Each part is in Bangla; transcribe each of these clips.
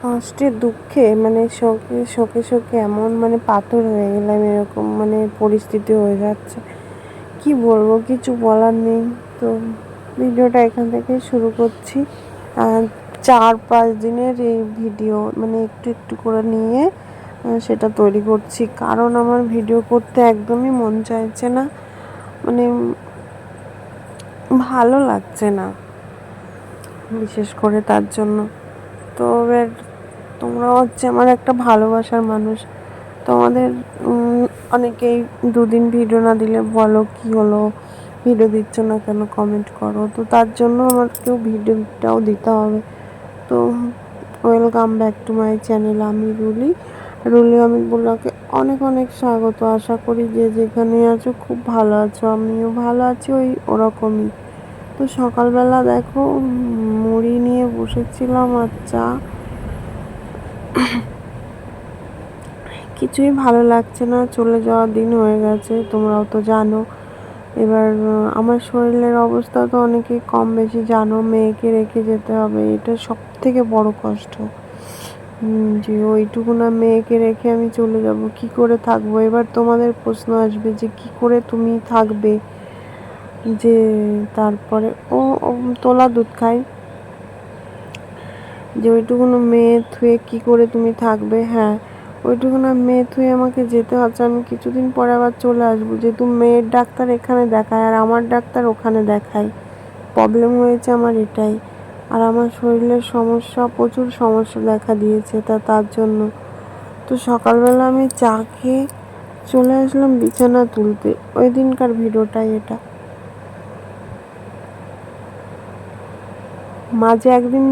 কষ্টে দুঃখে মানে শোকে শোকে শোকে এমন মানে পাথর হয়ে গেলাম, এরকম মানে পরিস্থিতি হয়ে যাচ্ছে। কি বলব, কিছু বলার নেই। তো ভিডিওটা এখান থেকে শুরু করছি। চার পাঁচ দিনের এই ভিডিও মানে একটু একটু করে নিয়ে সেটা তৈরি করছি। কারণ আমার ভিডিও করতে একদমই মন চাইছে না। মানে ভালো লাগছে না, বিশেষ করে তার জন্য। তো এবার তোমরা হচ্ছে আমার একটা ভালোবাসার মানুষ। তোমাদের অনেকেই দুদিন ভিডিও না দিলে বলো কি হলো ভিডিও দিচ্ছ না কেন কমেন্ট করো। তো তার জন্য আমাকেও ভিডিওটাও দিতে হবে। তো welcome back to my channel আমি রুলি। রুলি আমি বলাকে অনেক অনেক স্বাগত। আশা করি যে যেখানে আছো খুব ভালো আছো, আমিও ভালো আছি, ওই ওরকমই। তো সকালবেলা দেখো মুড়ি নিয়ে বসেছিলাম আর চা। কিছুই ভালো লাগছে না, চলে যাওয়ার দিন হয়ে গেছে, তোমরাও তো জানো। এবার আমার শরীরের অবস্থা তো অনেকেই কম বেশি জানো, মেয়েকে রেখে যেতে হবে, এটা সব থেকে বড় কষ্ট। যে ওইটুকু না মেয়েকে রেখে আমি চলে যাব, কি করে থাকব? এবার তোমাদের প্রশ্ন আসবে যে, কি করে তুমি থাকবে? যে, তারপরে ও, তোলা দুধ খায়। যে ওইটুকুনো মেয়ে থুয়ে কি করে তুমি থাকবে? হ্যাঁ ওইটুকুনো মেয়ে থুয়ে আমাকে যেতে হচ্ছে। আমি কিছুদিন পরে আবার চলে আসব। যেহেতু মেয়ের ডাক্তার এখানে দেখায় আর আমার ডাক্তার ওখানে দেখায়। প্রবলেম হয়েছে আমার এটাই। আর আমার শরীরের সমস্যা, প্রচুর সমস্যা দেখা দিয়েছে তা, তার জন্য। তো সকালবেলা আমি চা খেয়ে চলে আসলাম বিছানা তুলতে। ওই দিনকার ভিডিওটাই এটা। মাঝে একদিন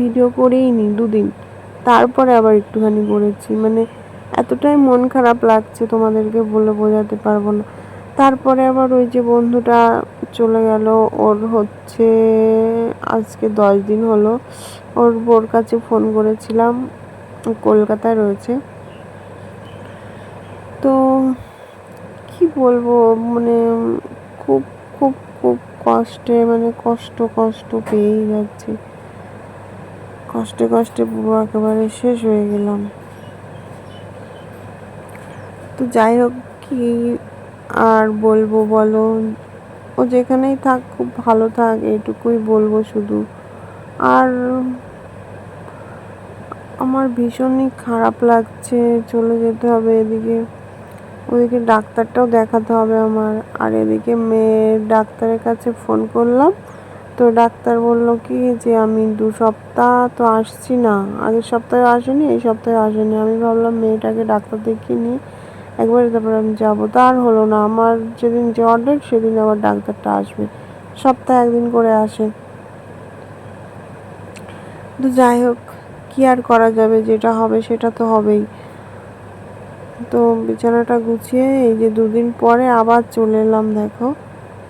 ভিডিও করেই নি দুদিন। তারপরে আবার একটুখানি করেছি। মানে এতটাই মন খারাপ লাগছে তোমাদেরকে বলে বোঝাতে পারব না। তারপরে আবার ওই যে বন্ধুটা চলে গেল, ওর হচ্ছে আজকে দশ দিন হলো। ওর বোর কাছে ফোন করেছিলাম কলকাতায় রয়েছে। তো কি বলব মানে খুব কষ্টে মানে কষ্ট কষ্ট পেয়েই যাচ্ছি। কষ্টে কষ্টে পুরো একেবারে শেষ হয়ে গেলাম। তো যাই হোক, কি আর বলব বলো? ও যেখানেই থাক, খুব ভালো থাক, এইটুকুই বলব শুধু। আর আমার ভীষণই খারাপ লাগছে, চলে যেতে হবে এদিকে। ওদিকে ডাক্তারটাও দেখাতে হবে আমার। আর এদিকে মেয়ের ডাক্তারের কাছে ফোন করলাম। তো ডাক্তার বলল কি যে, আমি দু সপ্তাহ তো আসছি না। আগের সপ্তাহে আসেনি, এই সপ্তাহে আসেনি। আমি ভাবলাম মেয়েটাকে ডাক্তার দেখিয়ে নিয়ে একবারে তারপরে আমি যাব। আর হলো না। আমার যেদিন যাওয়ার ডেট সেদিন আবার ডাক্তারটা আসবে। সপ্তাহে একদিন করে আসে। তো যাই হোক, কি আর করা যাবে? যেটা হবে সেটা তো হবেই। তো বিছানাটা গুছিয়ে এই যে দুদিন পরে আবার চলে এলাম, দেখো।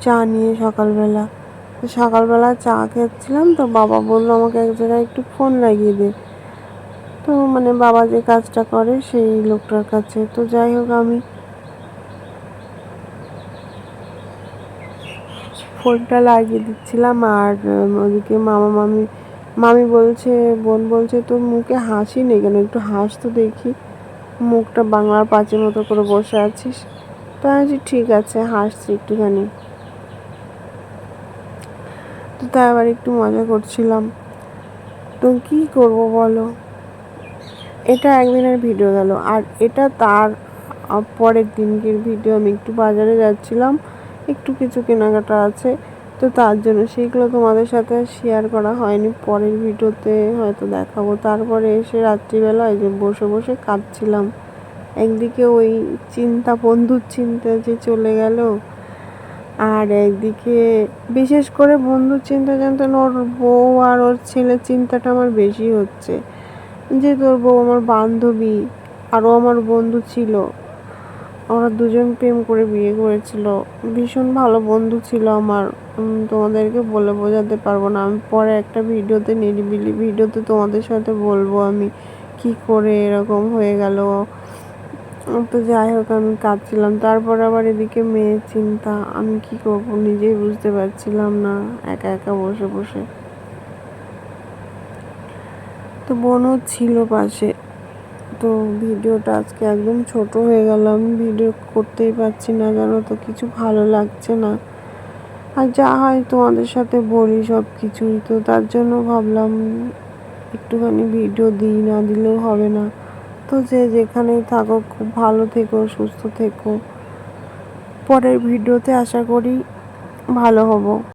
চা নিয়ে সকালবেলা। তো সকালবেলা চা খাচ্ছিলাম তো বাবা বলল আমাকে এক জায়গায় একটু ফোন লাগিয়ে দে। তো মানে বাবা যে কাজটা করে সেই লোকটার কাছে। তো যাই হোক আমি ফোনটা লাগিয়ে দিচ্ছিলাম আর ওদিকে মামা মামি মামি বলছে, বোন বলছে, তোর মুখে হাসি নেই কেন? একটু হাস তো দেখি। মুখটা বাংলার পাঁচের মতো করে বসে আছিস। তো আমি ঠিক আছে, হাসছি একটুখানি। তো তাই আবার একটু মজা করছিলাম। তো কি করব বলো? এটা একদিনের ভিডিও গেল। আর এটা তার পরের দিনকের ভিডিও আমি একটু বাজারে যাচ্ছিলাম। একটু কিছু কেনাকাটা আছে। তো তার জন্য সেইগুলো তোমাদের সাথে শেয়ার করা হয়নি। পরের ভিডিওতে হয়তো দেখাবো। তারপরে এসে রাত্রিবেলা এই যে বসে বসে কাঁদছিলাম। একদিকে ওই চিন্তা, বন্ধুর চিন্তা যে চলে গেল, আর একদিকে বিশেষ করে বন্ধুর চিন্তা জানতেন ওর বউ আর ওর ছেলের চিন্তাটা আমার বেশি হচ্ছে। যে তোর বউ আমার বান্ধবী, আরও আমার বন্ধু ছিল ওরা দুজন প্রেম করে বিয়ে করেছিল। ভীষণ ভালো বন্ধু ছিল আমার। তোমাদেরকে বলে বোঝাতে পারব না। আমি পরে একটা ভিডিওতে, নিরিবিলি ভিডিওতে তোমাদের সাথে বলব আমি কি করে এরকম হয়ে গেল। তো যাই হোক, আমি কাঁদছিলাম। তারপর আবার এদিকে মেয়ের চিন্তা, আমি কি করব? নিজেই বুঝতে পারছিলাম না, একা একা বসে বসে। তো বোনও ছিল পাশে। তো ভিডিওটা আজকে একদম ছোট হয়ে গেলাম। ভিডিও করতেই পারছি না জানো তো কিছু ভালো লাগছে না। আর যা হয় তোমাদের সাথে বলি সব কিছুই, তো তার জন্য ভাবলাম একটুখানি ভিডিও দিই, না দিলেও হবে না। তো যে যেখানেই থাকো, খুব ভালো থেকো, সুস্থ থেকো। পরের ভিডিওতে আশা করি ভালো হব।